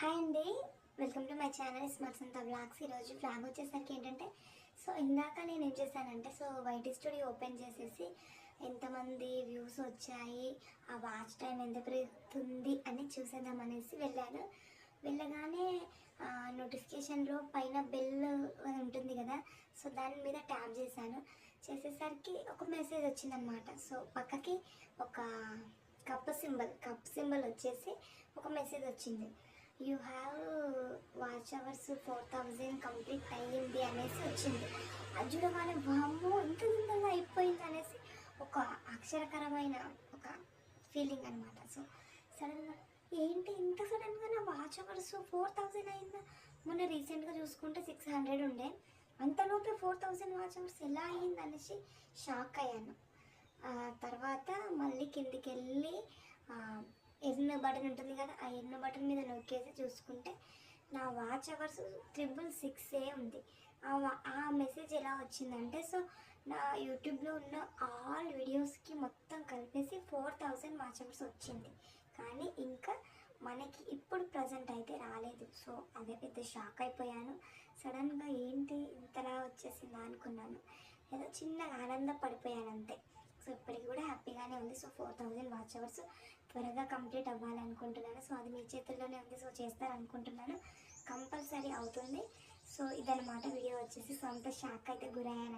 Hi అండి welcome to my channel smart Santha vlogs ఈరోజు vlog వచ్చేసరికి ఏంటంటే సో ఇందాక నేను ఏం చేశానంటే సో వైటీ స్టూడియో ఓపెన్ చేసేసి ఎంతమంది వ్యూస్ వచ్చాయి ఆ వాచ్ టైం ఎంత పెరుగుతుంది అని చూసేద్దాం అనేసి వెళ్ళాను. వెళ్ళగానే నోటిఫికేషన్లో పైన బెల్ ఉంటుంది కదా సో దాని మీద ట్యాప్ చేశాను. చేసేసరికి ఒక మెసేజ్ వచ్చిందనమాట సో పక్కకి ఒక కప్ సింబల్ కప్ సింబల్ వచ్చేసి ఒక మెసేజ్ వచ్చింది. You have watch hours four thousand complete అయ్యింది అనేసి వచ్చింది. అది చూడగానే వామ్మో ఇంత తొందరగా అయిపోయింది అనేసి ఒక అక్షరకరమైన ఒక ఫీలింగ్ అనమాట సో సడన్గా ఏంటి ఇంత సడన్గా నా వాచ్ అవర్స్ ఫోర్ థౌజండ్ అయిందా? మొన్న రీసెంట్గా చూసుకుంటే సిక్స్ హండ్రెడ్ ఉండే. అంతలోపే ఫోర్ థౌజండ్ వాచ్ అవర్స్ ఎలా అయ్యింది అనేసి షాక్ అయ్యాను. తర్వాత మళ్ళీ కిందికి వెళ్ళి ఆ, బటన్ ఉంటుంది కదా ఆ ఎర్న బటన్ మీద నొక్కేసి చూసుకుంటే నా వాచ్ అవర్స్ ట్రిపుల్ సిక్స్ ఏ ఉంది. ఆ వా- ఆ మెసేజ్ ఎలా వచ్చిందంటే సో నా యూట్యూబ్లో ఉన్న ఆల్ వీడియోస్కి మొత్తం కలిపేసి ఫోర్ థౌజండ్ వాచ్ అవర్స్ వచ్చింది. కానీ ఇంకా మనకి ఇప్పుడు ప్రజెంట్ అయితే రాలేదు. సో అదే పెద్ద షాక్ అయిపోయాను. సడన్గా ఏంటి ఇంతలా వచ్చేసిందా అనుకున్నాను. ఏదో చిన్నగా ఆనంద పడిపోయాను అంతే. సో ఇప్పటికి కూడా హ్యాపీగానే ఉంది. So four thousand watch hours త్వరగా కంప్లీట్ అవ్వాలనుకుంటున్నాను. సో అది మీ చేతుల్లోనే ఉంది. సో చేస్తారనుకుంటున్నాను. కంపల్సరీ అవుతుంది. సో ఇదన్నమాట వీడియో వచ్చేసి సో అంత షాక్ అయితే గురయ్యాను